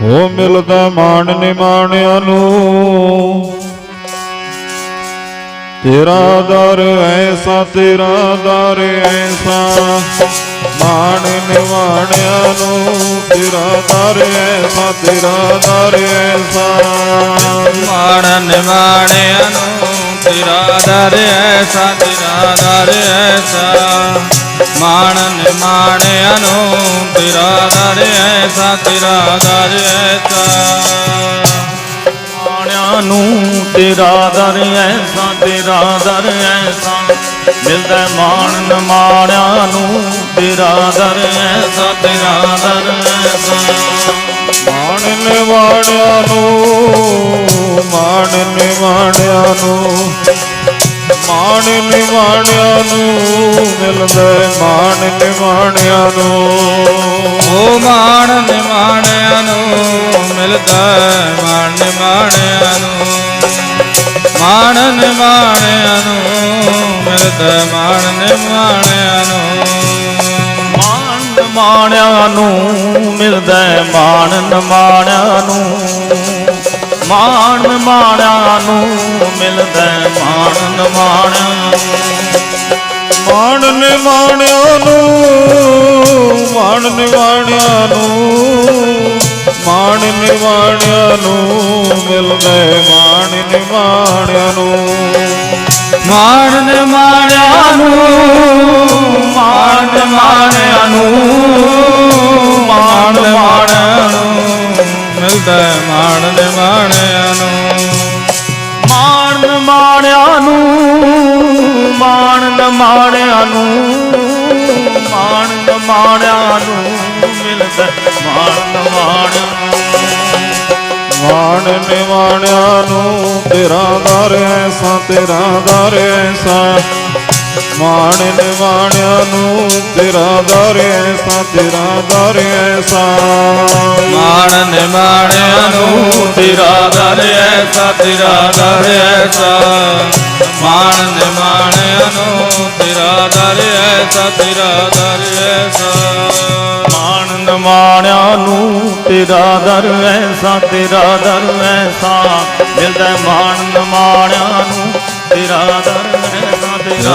ਹੋ ਮਿਲਦਾ ਮਾਣ ਨਿਮਾਣਿਆਂ ਨੂੰ। ਤੇਰਾ ਦਰ ਐਸਾ, ਤੇਰਾ ਦਰ ਐਸਾ, ਮਾਣ ਨਿਵਾਣਿਆਂ ਨੂੰ। ਤੇਰਾ ਦਰ ਐਸਾ, ਤੇਰਾ ਦਰ ਐਸਾ। ਮਾਣ ਨਿਮਾਣਿਆਂ ਨੂੰ, ਤੇਰਾ ਦਰ ਐਸਾ, ਤੇਰਾ ਦਰ ਐਸਾ। ਮਾਣ ਨਿਮਾਣਿਆਂ ਨੂੰ ਤੇਰਾ ਦਰ ਐਸਾ ਤੇਰਾ ਦਰ ਐਸਾ। ਮਾਣਿਆਂ ਨੂੰ ਤੇਰਾ ਦਰ ਐਸਾ ਤੇਰਾ ਦਰ ਐਸਾ। ਮਿਲਦਾ ਹੈ ਮਾਣ ਨੂੰ ਤੇਰਾ ਦਰ ਐਸਾ ਤੇਰਾ ਦਰ ਐਸਾ। ਮਾਣ ਨਿਵਾਣਿਆਂ ਨੂੰ ਮਾਣ ਨਿਵਾਣਿਆਂ ਨੂੰ ਮਾਣ ਨਿਵਾਣਿਆਂ ਨੂੰ ਮਿਲਦਾ ਮਾਣ ਨਿਵਾਣਿਆਂ ਨੂੰ। ਓ ਮਾਣ ਨਿਮਾਣਿਆਂ ਨੂੰ ਮਿਲਦਾ ਮਾਣ ਨਿਮਾਣਿਆਂ ਨੂੰ। ਮਾਣ ਨਿਮਾਣਿਆਂ ਨੂੰ ਮਿਲਦਾ ਮਾਣ ਨਿਮਾਣਿਆਂ ਨੂੰ। ਮਾਣ ਮਾਣਿਆਂ ਨੂੰ ਮਿਲਦਾ ਮਾਣ ਨਮਾਣਿਆਂ ਨੂੰ। ਮਾਣ ਮਾਣਿਆਂ ਨੂੰ ਮਿਲਦਾ ਮਾਣ ਨਮਾਣਿਆਂ ਨੂੰ। ਮਾਣ ਨਿਵਾਣਿਆਂ ਨੂੰ ਮਾਣ ਨਿਵਾਣਿਆਂ ਨੂੰ ਮਾਣ ਨਿਵਾਣਿਆਂ ਨੂੰ ਮਿਲਦਾ ਮਾਣ ਨਿਵਾਣਿਆਂ ਨੂੰ। ਮਾਣ ਨਿਮਾਣਿਆਂ ਨੂੰ ਮਿਲਦਾ ਮਾਣ ਨਿਮਾਣਿਆਂ ਨੂੰ। ਮਾਣ ਮਾਣਿਆਂ ਨੂੰ ਮਾਣ ਮਾਣਿਆਂ ਨੂੰ ਮਾਣ ਮਾਣਿਆਂ ਨੂੰ ਮਿਲਦਾ ਮਾਣ ਮਾਣਿਆਂ ਮਾਣ ਨਿਵਾਣਿਆਂ ਨੂੰ ਤੇਰਾ ਦਰ ਐਸਾ ਤੇਰਾ ਦਰ ਐਸਾ। ਮਾਣ ਨਿਵਾਣਿਆਂ ਨੂੰ ਤੇਰਾ ਦਰ ਐਸਾ ਤੇਰਾ ਦਰ ਐਸਾ ਮਾਣ ਨਿਮਾਣਿਆਂ ਨੂੰ ਤੇਰਾ ਦਰ ਐਸਾ ਤੇਰਾ ਦਰ ਐਸਾ ਮਾਣ ਨਿਮਾਣਿਆਂ ਨੂੰ ਤੇਰਾ ਦਰ ਐਸਾ ਤੇਰਾ ਦਰ ਐਸਾ ਮਾਣ ਨੂੰ ਤੇਰਾ ਦਰ ਐਸਾ ਤੇਰਾ ਦਰ ਐਸਾ ਮਿਲਦਾ ਮਾਣ ਨਮਾਣਿਆਂ ਨੂੰ ਤੇਰਾ ਦਰ ਐਸਾ ਤੇਰਾ